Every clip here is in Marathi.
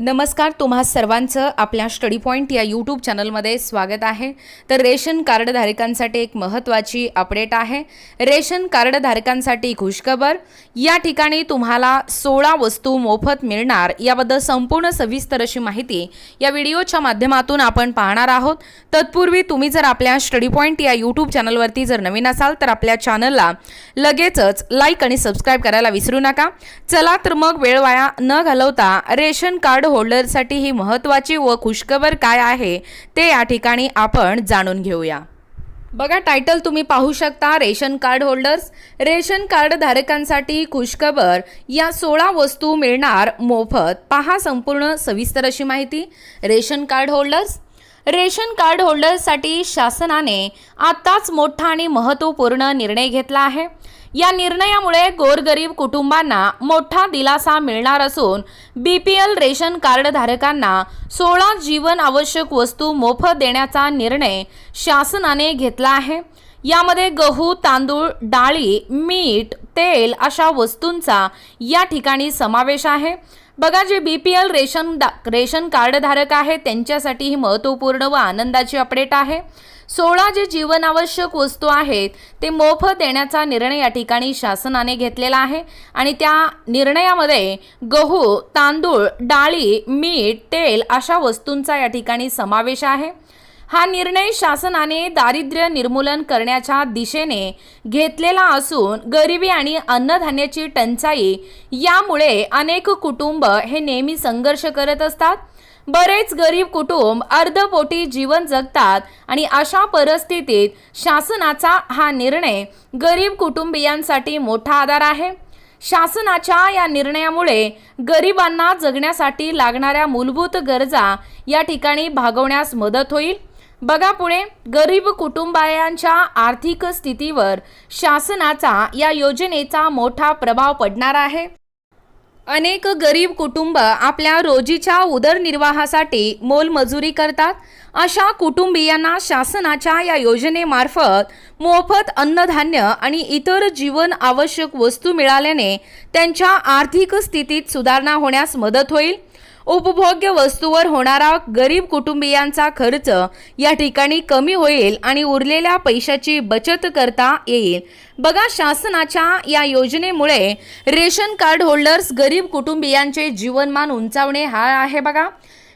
नमस्कार तुम्हा सर्वांचं आपल्या स्टडी पॉईंट या यूट्यूब चॅनलमध्ये स्वागत आहे. तर रेशन कार्डधारकांसाठी एक महत्त्वाची अपडेट आहे. रेशन कार्डधारकांसाठी खुशखबर या ठिकाणी तुम्हाला सोळा वस्तू मोफत मिळणार याबद्दल संपूर्ण सविस्तर अशी माहिती या व्हिडिओच्या माध्यमातून आपण पाहणार आहोत. तत्पूर्वी तुम्ही जर आपल्या स्टडी पॉईंट या यूट्यूब चॅनलवरती जर नवीन असाल तर आपल्या चॅनलला लगेचच लाईक आणि सबस्क्राईब करायला विसरू नका. चला तर मग वेळ वाया न घालवता रेशन कार्ड होल्डरसाठी ही महत्त्वाची व खुशखबर काय आहे ते या ठिकाणी आपण जाणून घेऊया. बघा टायटल तुम्ही पाहू शकता ration card holders ration card धारकांसाठी खुशखबर या सोळा वस्तू मिळणार मोफत. पहा संपूर्ण सविस्तर अशी माहिती. Ration card holders ration card होल्डर्ससाठी शासनाने आत्ताच मोठा आणि महत्त्वपूर्ण निर्णय घेतला आहे. या निर्णयामुळे गोरगरीब कुटुंबांना मोठा दिलासा मिळणार असून बी पी एल रेशन कार्डधारकांना सोळा जीवन आवश्यक वस्तू मोफत देण्याचा निर्णय शासनाने घेतला आहे. यामध्ये गहू तांदूळ डाळी मीठ तेल अशा वस्तूंचा या ठिकाणी समावेश आहे. बघा जे बी पी एल रेशन दा रेशन कार्डधारक आहेत त्यांच्यासाठी ही महत्त्वपूर्ण व आनंदाची अपडेट आहे. सोळा जे जीवनावश्यक वस्तू आहेत ते मोफत देण्याचा निर्णय या ठिकाणी शासनाने घेतलेला आहे. आणि त्या निर्णयामध्ये गहू तांदूळ डाळी मीठ तेल अशा वस्तूंचा या ठिकाणी समावेश आहे. हा निर्णय शासनाने दारिद्र्य निर्मूलन करण्याच्या दिशेने घेतलेला असून गरिबी आणि अन्नधान्याची टंचाई यामुळे अनेक कुटुंब हे नेहमी संघर्ष करत असतात. बरेच गरीब कुटुंब अर्धपोटी जीवन जगतात आणि अशा परिस्थितीत शासनाचा हा निर्णय गरीब कुटुंबियांसाठी मोठा आधार आहे. शासनाच्या या निर्णयामुळे गरिबांना जगण्यासाठी लागणाऱ्या मूलभूत गरजा या ठिकाणी भागवण्यास मदत होईल. बघा पुढे. गरीब कुटुंबायांच्या आर्थिक स्थितीवर शासनाचा या योजनेचा मोठा प्रभाव पडणार आहे. अनेक गरीब कुटुंब आपल्या रोजीच्या उदरनिर्वाहासाठी मोलमजुरी करतात. अशा कुटुंबियांना शासनाच्या या योजनेमार्फत मोफत अन्नधान्य आणि इतर जीवन आवश्यक वस्तू मिळाल्याने त्यांच्या आर्थिक स्थितीत सुधारणा होण्यास मदत होईल. उपभोग्य वस्तूवर होणारा गरीब कुटुंबियांचा खर्च या ठिकाणी कमी होईल आणि उरलेल्या पैशाची बचत करता येईल. बघा शासनाच्या या योजनेमुळे रेशन कार्ड होल्डर्स गरीब कुटुंबियांचे जीवनमान उंचावणे हा आहे बघा.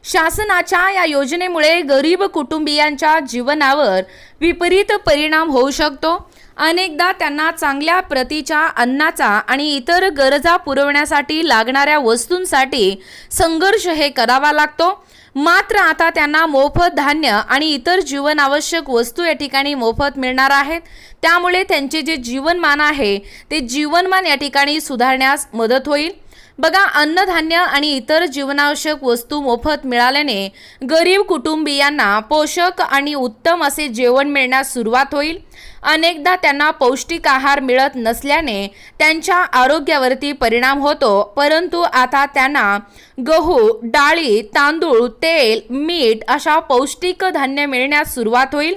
शासनाच्या या योजनेमुळे गरीब कुटुंबियांच्या जीवनावर विपरीत परिणाम होऊ शकतो. अनेकदा त्यांना चांगल्या प्रतीच्या अन्नाचा आणि इतर गरजा पुरवण्यासाठी लागणाऱ्या वस्तूंसाठी संघर्ष हे करावा लागतो. मात्र आता त्यांना मोफत धान्य आणि इतर जीवनावश्यक वस्तू या ठिकाणी मोफत मिळणार आहेत. त्यामुळे त्यांचे जे जीवनमान आहे ते जीवनमान या ठिकाणी सुधारण्यास मदत होईल. बघा अन्नधान्य आणि इतर जीवनावश्यक वस्तू मोफत मिळाल्याने गरीब कुटुंबियांना पोषक आणि उत्तम असे जेवण मिळण्यास सुरुवात होईल. अनेकदा त्यांना पौष्टिक आहार मिळत नसल्याने त्यांच्या आरोग्यावरती परिणाम होतो. परंतु आता त्यांना गहू डाळी तांदूळ तेल मीठ अशा पौष्टिक धान्य मिळण्यास सुरुवात होईल.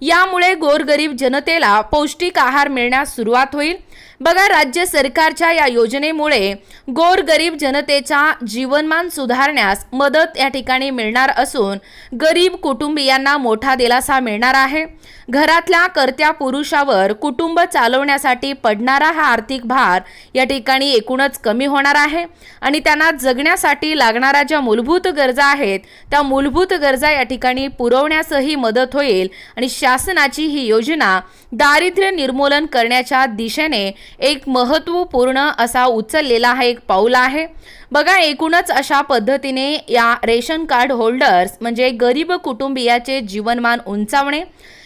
यामुळे गोरगरीब जनतेला पौष्टिक आहार मिळण्यास सुरुवात होईल. बघा राज्य सरकारच्या या योजनेमुळे गोरगरीब जनतेचा जीवनमान सुधारण्यास मदत या ठिकाणी मिळणार असून गरीब कुटुंबियांना मोठा दिलासा मिळणार आहे. घरातल्या कर्त्या पुरुषावर कुटुंब चालवण्यासाठी पडणारा हा आर्थिक भार या ठिकाणी एकूणच कमी होणार आहे. आणि त्यांना जगण्यासाठी लागणाऱ्या ज्या मूलभूत गरजा आहेत त्या मूलभूत गरजा या ठिकाणी पुरवण्यासही मदत होईल. आणि शासनाची ही योजना दारिद्र्य निर्मूलन करण्याच्या दिशेने एक महत्त्वपूर्ण असा उचललेला हा एक पाऊल आहे. बघा एकूणच अशा पद्धतीने या रेशन कार्ड होल्डर्स म्हणजे गरीब कुटुंबियाचे जीवनमान उंचावणे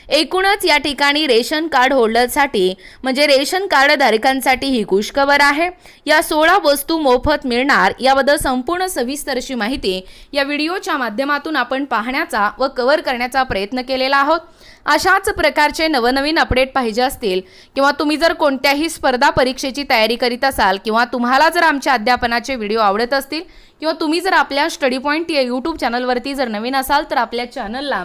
एकूणच या ठिकाणी रेशन कार्ड होल्डरसाठी म्हणजे रेशन कार्ड धारकांसाठी ही खुशखबर आहे. या सोळा वस्तू मोफत मिळणार याबद्दल संपूर्ण सविस्तरशी माहिती या व्हिडिओच्या माध्यमातून आपण पाहण्याचा व कव्हर करण्याचा प्रयत्न केलेला आहोत. अशाच प्रकारचे नवनवीन अपडेट पाहिजे असतील किंवा तुम्ही जर कोणत्याही स्पर्धा परीक्षेची तयारी करीत असाल किंवा तुम्हाला जर आमच्या अध्यापनाचे व्हिडिओ आवडत असतील किंवा तुम्ही जर आपल्या स्टडी पॉईंट या यूट्यूब चॅनलवरती जर नवीन असाल तर आपल्या चॅनलला